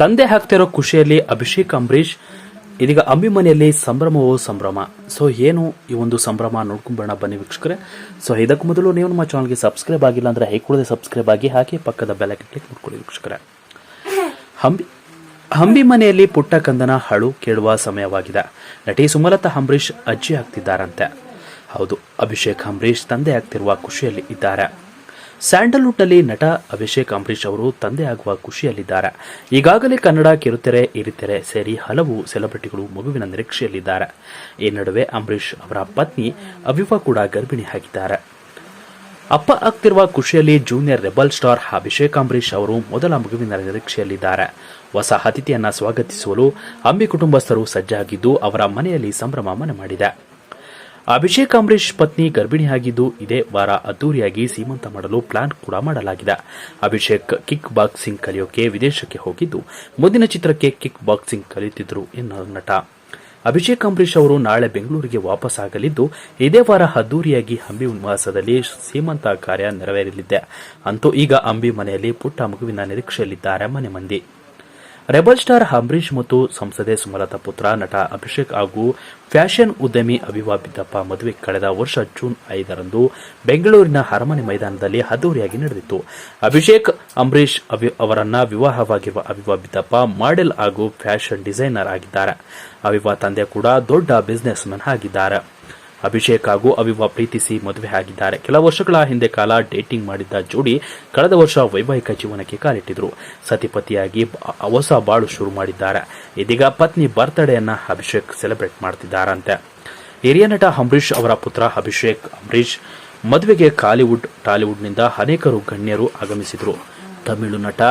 ತಂದೆ ಹಾಕ್ತಿರೋ ಖುಷಿಯಲ್ಲಿ ಅಭಿಷೇಕ್, ಅಂಬರೀಷ್, ಇದೀಗ ಅಂಬಿ ಮನೆಯಲ್ಲಿ ಸಂಭ್ರಮವೋ ಸಂಭ್ರಮ? ಸೊ ಏನು ಈ ಒಂದು ಸಂಭ್ರಮ ನೋಡ್ಕೊಂಬರೋಣ ಬನ್ನಿ ವೀಕ್ಷಕರೇ. ಸೊ ಇದಕ್ಕೂ ಮೊದಲು ನೀವು ನಮ್ಮ ಚಾನಲ್ಗೆ ಸಬ್ಸ್ಕ್ರೈಬ್ ಆಗಿಲ್ಲ ಅಂದ್ರೆ ಹೇಗೆ ಸಬ್ಸ್ಕ್ರೈಬ್ ಆಗಿ ಹಾಕಿ ಪಕ್ಕದ ಬೆಲಕ್ಕೆ ಕ್ಲಿಕ್ ಮಾಡ್ಕೊಳ್ಳಿ ವೀಕ್ಷಕರೇ. ಹಂಬಿ ಹಂಬಿ ಮನೆಯಲ್ಲಿ ಪುಟ್ಟ ಕಂದನ ಹಳು ಕೇಳುವ ಸಮಯವಾಗಿದೆ. ನಟಿ ಸುಮಲತಾ, ಅಂಬರೀಷ್ ಅಜ್ಜಿ ಆಗ್ತಿದ್ದಾರಂತೆ ಹೌದು, ಅಭಿಷೇಕ್, ಅಂಬರೀಷ್ ತಂದೆ ಆಗ್ತಿರುವ ಖುಷಿಯಲ್ಲಿ ಇದ್ದಾರೆ. ಸ್ಯಾಂಡಲ್ವುಡ್ನಲ್ಲಿ ನಟ ಅಭಿಷೇಕ್ ಅಂಬರೀಷ್ ಅವರು ತಂದೆ ಆಗುವ ಖುಷಿಯಲ್ಲಿದ್ದಾರೆ. ಈಗಾಗಲೇ ಕನ್ನಡ ಕಿರುತೆರೆ ಇರಿತೆರೆ ಸೇರಿ ಹಲವು ಸೆಲೆಬ್ರಿಟಿಗಳು ಮಗುವಿನ ನಿರೀಕ್ಷೆಯಲ್ಲಿದ್ದಾರೆ. ಈ ನಡುವೆ ಅಂಬರೀಷ್ ಅವರ ಪತ್ನಿ ಅವಿವಾ ಕೂಡ ಗರ್ಭಿಣಿಯಾಗಿದ್ದಾರೆ ಅಪ್ಪ ಆಗ್ತಿರುವ ಖುಷಿಯಲ್ಲಿ junior rebel star Abhishek Ambareesh ಅವರು ಮೊದಲ ಮಗುವಿನ ನಿರೀಕ್ಷೆಯಲ್ಲಿದ್ದಾರೆ. ಹೊಸ ಅತಿಥಿಯನ್ನ ಸ್ವಾಗತಿಸಲು ಅಂಬಿ ಕುಟುಂಬಸ್ಥರು ಸಜ್ಜಾಗಿದ್ದು ಅವರ ಮನೆಯಲ್ಲಿ ಸಂಭ್ರಮ ಮನೆ ಮಾಡಿದೆ. ಅಭಿಷೇಕ್ ಅಂಬರೀಷ್ ಪತ್ನಿ ಗರ್ಭಿಣಿಯಾಗಿದ್ದು ಇದೇ ವಾರ ಅದ್ದೂರಿಯಾಗಿ ಸೀಮಂತ ಮಾಡಲು ಪ್ಲಾನ್ ಕೂಡ ಮಾಡಲಾಗಿದೆ. ಅಭಿಷೇಕ್ ಕಿಕ್ ಬಾಕ್ಸಿಂಗ್ ಕಲಿಯೋಕೆ ವಿದೇಶಕ್ಕೆ ಹೋಗಿದ್ದು, ಮುಂದಿನ ಚಿತ್ರಕ್ಕೆ ಕಿಕ್ ಬಾಕ್ಸಿಂಗ್ ಕಲಿಯುತ್ತಿದ್ದರು ಎನ್ನುವ ನಟ. ಅಭಿಷೇಕ್ ಅಂಬರೀಶ್ ಅವರು ನಾಳೆ ಬೆಂಗಳೂರಿಗೆ ವಾಪಸ್ ಆಗಲಿದ್ದು, ಇದೇ ವಾರ ಅದ್ದೂರಿಯಾಗಿ ಅಂಬಿ ನಿವಾಸದಲ್ಲಿ ಸೀಮಂತ ಕಾರ್ಯ ನೆರವೇರಲಿದೆ. ಅಂತೂ ಈಗ ಅಂಬಿ ಮನೆಯಲ್ಲಿ ಪುಟ್ಟ ಮಗುವಿನ ನಿರೀಕ್ಷೆಯಲ್ಲಿದ್ದಾರೆ ಮನೆ ಮಂದಿ. ರೆಬಲ್ ಸ್ಟಾರ್ ಅಂಬರೀಷ್ ಮತ್ತು ಸಂಸದೆ ಸುಮಲತಾ ಪುತ್ರ ನಟ ಅಭಿಷೇಕ್ ಹಾಗೂ ಫ್ಯಾಷನ್ ಉದ್ಯಮಿ ಅಭಿವಾ ಬಿದ್ದಪ್ಪ ಮದುವೆ ಕಳೆದ ವರ್ಷ ಜೂನ್ ಐದರಂದು ಬೆಂಗಳೂರಿನ ಅರಮನೆ ಮೈದಾನದಲ್ಲಿ ಅದ್ದೂರಿಯಾಗಿ ನಡೆದಿತ್ತು. ಅಭಿಷೇಕ್, ಅಂಬರೀಷ್ ಅವಿ ಅವರನ್ನ ವಿವಾಹವಾಗಿರುವ ಅಭಿವಾ ಬಿದ್ದಪ್ಪ ಮಾಡೆಲ್ ಹಾಗೂ ಫ್ಯಾಷನ್ ಡಿಸೈನರ್ ಆಗಿದ್ದಾರೆ. ಅವಿವಾ ತಂದೆ ಕೂಡ ದೊಡ್ಡ ಬಿಸಿನೆಸ್ ಮನ್ ಆಗಿದ್ದಾರೆ. ಅಭಿಷೇಕ್ ಹಾಗೂ ಅವಿವಾ ಪ್ರೀತಿಸಿ ಮದುವೆ ಆಗಿದ್ದಾರೆ. ಕೆಲ ವರ್ಷಗಳ ಹಿಂದೆ ಕಾಲ ಡೇಟಿಂಗ್ ಮಾಡಿದ್ದ ಜೋಡಿ ಕಳೆದ ವರ್ಷ ವೈವಾಹಿಕ ಜೀವನಕ್ಕೆ ಕಾಲಿಟ್ಟಿದ್ರು. ಸತಿಪತಿಯಾಗಿ ಹೊಸ ಬಾಳು ಶುರು ಮಾಡಿದ್ದಾರೆ. ಇದೀಗ ಪತ್ನಿ ಬರ್ತ್ಡೇಯನ್ನ ಅಭಿಷೇಕ್ ಸೆಲೆಬ್ರೇಟ್ ಮಾಡ್ತಿದ್ದಾರಂತೆ. ಹಿರಿಯ ನಟ ಅಂಬರೀಷ್ ಅವರ ಪುತ್ರ ಅಭಿಷೇಕ್ ಅಂಬರೀಷ್ ಮದುವೆಗೆ ಕಾಲಿವುಡ್, ಟಾಲಿವುಡ್ನಿಂದ ಅನೇಕರು ಗಣ್ಯರು ಆಗಮಿಸಿದ್ರು. ತಮಿಳು ನಟ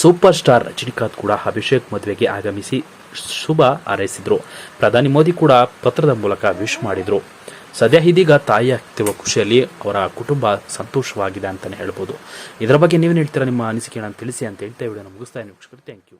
ಸೂಪರ್ ಸ್ಟಾರ್ ರಜನಿಕಾಂತ್ ಕೂಡ ಅಭಿಷೇಕ್ ಮದುವೆಗೆ ಆಗಮಿಸಿ ಶುಭ ಹಾರೈಸಿದ್ರು. ಪ್ರಧಾನಿ ಮೋದಿ ಕೂಡ ಪತ್ರದ ಮೂಲಕ ವಿಶ್ ಮಾಡಿದ್ರು. ಸದ್ಯ ಇದೀಗ ತಾಯಿ ಆಗ್ತಿರುವ ಖುಷಿಯಲ್ಲಿ ಅವರ ಕುಟುಂಬ ಸಂತೋಷವಾಗಿದೆ ಅಂತಲೇ ಹೇಳ್ಬೋದು. ಇದರ ಬಗ್ಗೆ ನೀವೇನು ಹೇಳ್ತೀರಾ? ನಿಮ್ಮ ಅನಿಸಿಕೆಯನ್ನು ತಿಳಿಸಿ ಅಂತ ಹೇಳ್ತಾ ವಿಡಿಯೋನ ಮುಗಿಸ್ತಾ ಇದ್ದೀನಿ. Thank you